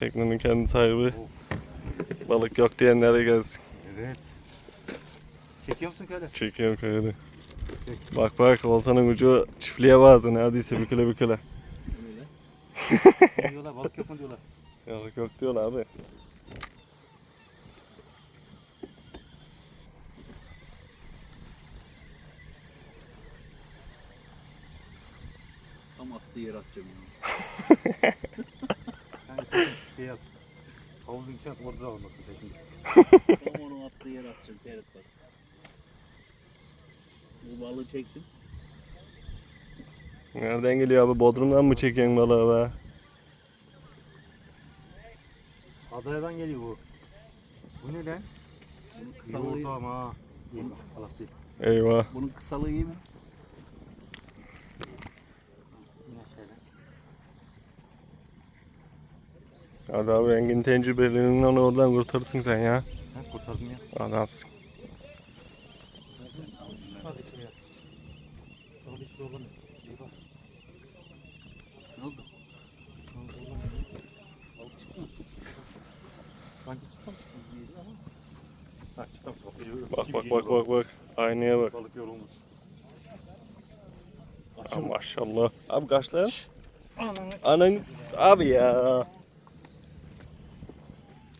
Teknenin kendi sahibi. Balık yok diyenlere gelsin. Evet. Çekiyor musun köyle? Çekiyorum kaydı. Bak bak oltanın ucu çiftliğe vardı neredeyse bir kilo bir kilo. Ne diyorlar balık yok mu diyorlar. Yok yok diyorlar abi. Tam attığı yere atacağım İçine orada olmasın sen şimdi. Tam onun attığı yere atacağım seyret bak. Bu balığı çeksin. Nereden geliyor abi? Bodrum'dan mı çekiyorsun balığı be? Adayadan geliyor bu. Bu ne lan? Bunun kısalığı, Yoğurdu ama ha. Değil. Eyvah. bunun kısalığı iyi mi? Hadi abi Engin tecrübelerinden oradan kurtarırsın sen ya. Ha kurtardım ya. Adamsın. Ne oldu? Bak, Bak bak bak bak. Aynaya bak. Balık yorulmuş. Maşallah. Abi kaç lan? Ananı. Anan abi ya.